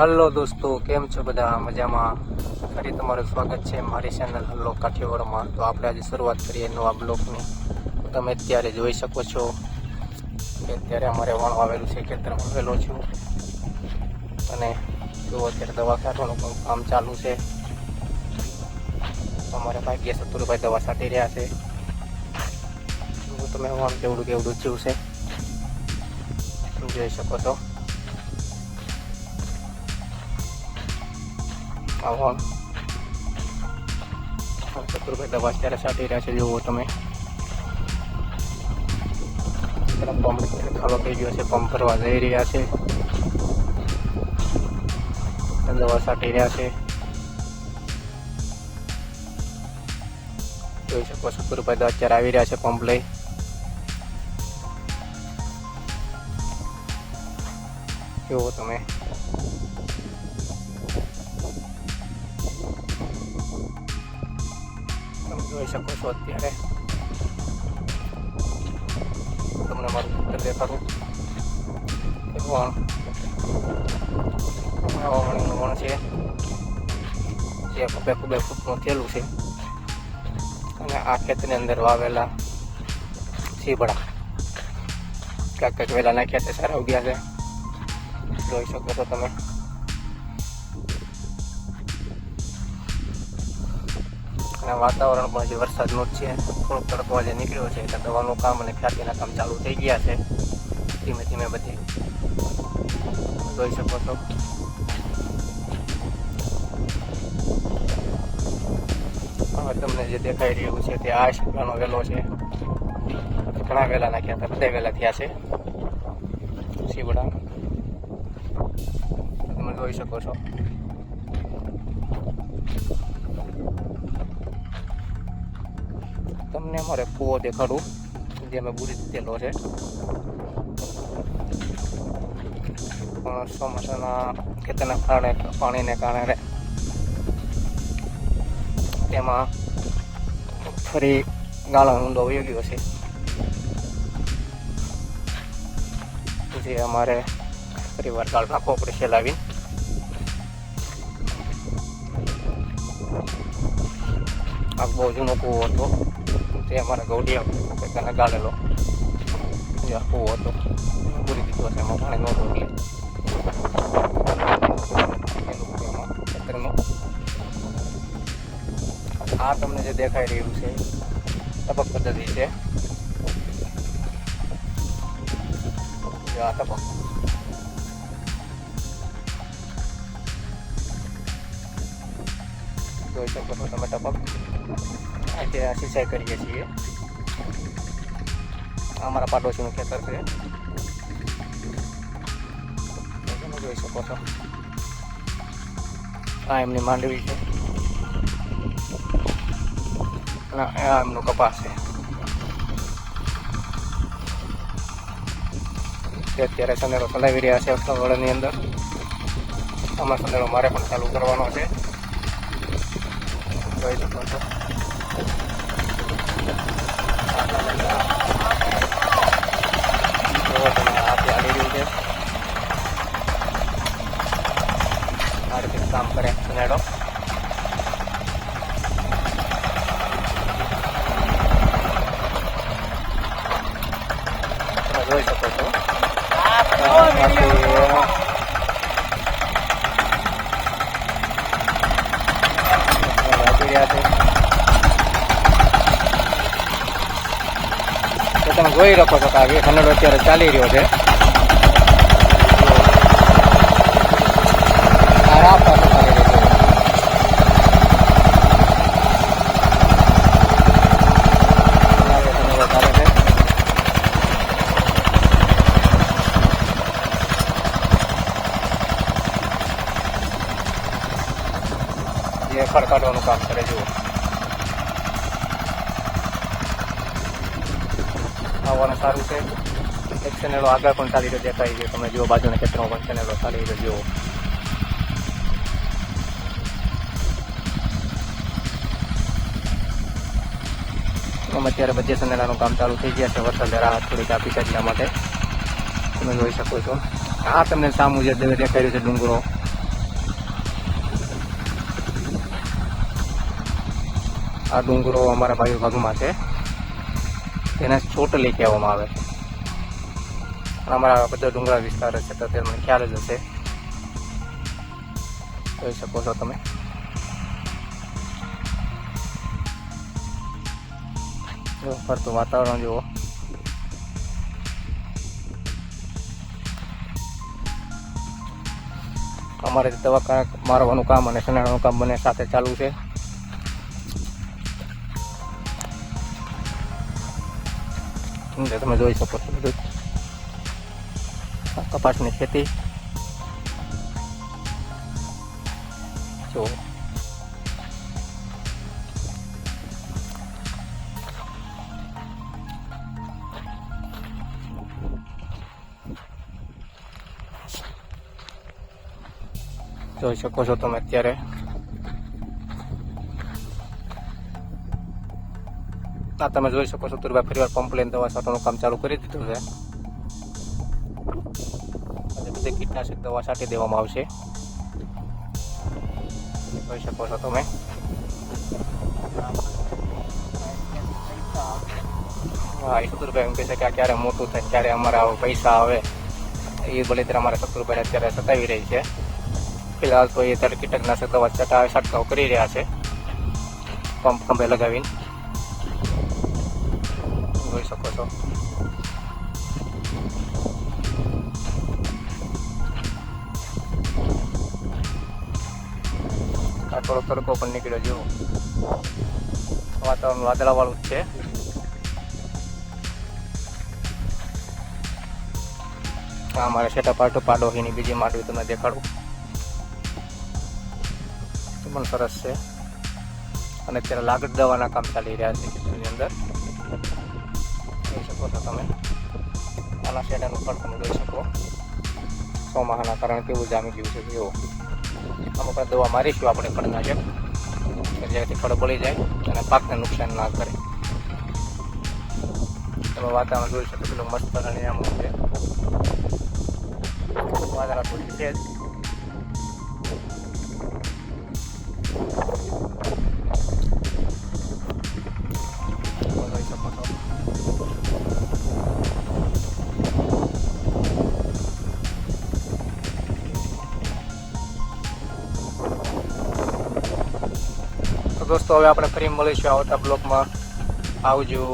Hello દોસ્તો, કેમ છો બધા? મજામાં? ફરી તમારું સ્વાગત છે મારી ચેનલ હલ્લો કાઠિયાવાડમાં. તો આપણે આજે શરૂઆત કરીએ નવા બ્લોકની તમે અત્યારે જોઈ શકો છો કે અત્યારે અમારે વણ આવેલું છે, ખેતર વાવેલો છું. અને જો અત્યારે દવા કાઢવાનું પણ કામ ચાલુ છે. અમારે ભાગ્ય સતુરભાઈ દવા છાંટી રહ્યા છે. તમે વણ કેવડું કેવડું થયું છે? જોઈ શકો છો. આવા. ચતુરભાઈ દવા અત્યારે સાટી રહ્યા છે, જુઓ તમે. પંપ ખાલો થઈ ગયો છે પંપ ભરવા જઈ રહ્યા છે. દવા સાટી રહ્યા છે. જોઈ શકો ચતુરભાઈ દવા અત્યારે આવી રહ્યા છે પંપ લઈ. જુઓ તમે. જોઈ શકો છો અત્યારે. તમને મારું ચિત્ર દેખાડું. એ વણ વણ છે. જે ખૂબે ખૂબે ફૂટનું થયેલું છે. અને આ ખેતરની અંદર વાવેલા સીબડા ક્યાંક ક્યાંક વેલા નાખ્યા છે, સારા ઉગ્યા છે. જોઈ શકો છો તમે. અને વાતાવરણ પણ હજી વરસાદનું જ છે. થોડોક તડકો આજે નીકળ્યો છે એટલે દવાનું કામ અને ખ્યાતિના કામ ચાલુ થઈ ગયા છે. ધીમે ધીમે બધી જોઈ શકો છો. હવે તમને જે દેખાઈ રહ્યું છે તે આ શીખવાનો વેલો છે. ઘણા વેલા નાખ્યા હતા બધા વેલા થયા છે. શિવડા તમે જોઈ શકો છો. તમને અમારે કૂવો દેખાડું, જે અમે બુરી દીધેલો છે. પણ ચોમાસાના ખેતરના કારણે, પાણીને કારણે તેમાં ફરી ગાળો ઊંડો વહી ગયો છે. જે અમારે ફરી વાર ગાળ નાખવો પડશે લાવીને. આ બહુ જૂનો કૂવો હતો. તે અમારા ગૌડિયા પોતાને ગાળેલો જે આ કૂવો હતો. પૂરી દીધો છે, એમાં પાણી નહોતું એટલે. આ તમને જે દેખાઈ રહ્યું છે, ટપક પદ્ધતિ છે. આ ટપક. જોઈ શકો છો તમે ટપક. આ સિંચાઈ કરીએ છીએ. અમારા પાડોશીનું ખેતર છે. તમે જોઈ શકો છો. આ એમની માંડવી છે. અને આ એમનો કપાસ છે. અત્યારે સંદેરો ચલાવી રહ્યા છે વડની અંદર. આમાં સંદેરો મારે પણ ચાલુ કરવાનો છે. જોઈ શકો છો. જુઓ તમે આ ચાલી રહ્યું છે આ રીતે કામ કરે સંદેડો તમે જોઈ શકો છો વાપરી રહ્યા છે તો તમે જોઈ શકો છો કે આ વીસ અત્યારે ચાલી રહ્યો છે. આ કામ કરે ચાલી આવવાનું સારું છે. એક સનેલો આગળ પણ ચાલી રહ્યો દેખાય છે. તમે જુઓ બાજુના ખેતરમાં પણ સનેલો ચાલી રહ્યો જુઓ. અત્યારે બધે સંદેલાનું કામ ચાલુ થઈ ગયા છે. વરસાદ રાહત થોડીક આપી છે એટલા માટે. તમે જોઈ શકો છો. આ તમને સામું જે દેખાઈ રહ્યું છે ડુંગરો. આ ડુંગરો અમારા ભાઈ ભાગમાં છે. તેને ચોટલી કહેવામાં આવે અમારા બધા ડુંગરા વિસ્તાર છે તો તમને ખ્યાલ જ હશે. જોઈ શકો છો તમે. જો, ફરતું વાતાવરણ જુઓ. અમારે દવાખાના મારવાનું કામ અને સનાડાનું કામ બંને સાથે ચાલુ છે. અંદર તમે જોઈ શકો છો બધું કપાસની ખેતી. જો જોઈ શકો છો તમે અત્યારે. આ તમે જોઈ શકો છો તુરભાઈ ફરીવાર પંપ લઈને દવા છાંટવાનું કામ ચાલુ કરી દીધું છે. અને બધી કીટનાશક દવા છાંટી દેવામાં આવશે. જોઈ શકો છો તમે. હા, એ શત્રુભાઈ એમ કહે છે કે આ ક્યારે મોટું થાય, ક્યારે અમારા પૈસા આવે. એ બળતરા અમારા શત્રુભાઈ અત્યારે સતાવી રહી છે. ફિલહાલ તો એ ત્યારે કીટકનાશક દવા છટા છંટકાવ કરી રહ્યા છે. પંપ ખંભે લગાવીને. જોઈ શકો છો આ થોડો તડકો પણ નીકળ્યો જેવો વાતાવરણ વાદળા વાળું જ છે આ અમારે સેટા પાટો પાડો એની બીજી માંડવી તમને દેખાડું પણ સરસ છે અને અત્યારે લાગડ દવાના કામ ચાલી રહ્યા છે અંદર શકો છો તમે. આના શેડાનું ફળ તમે જોઈ શકો. ચોમાહાના કારણ કેવું જામી ગયું છે જેવો અમુક વાર દવા મારીશું આપણે ફળનાશક જેથી ફળ બળી જાય અને પાકને નુકસાન ના કરે. તમે વાતાવરણ જોઈ શકો પેલું મસ્ત પરિણામ છે વાદળા થોડી છે. દોસ્તો હવે આપણે ફરી મળીશું આવતા બ્લોગમાં આવજો.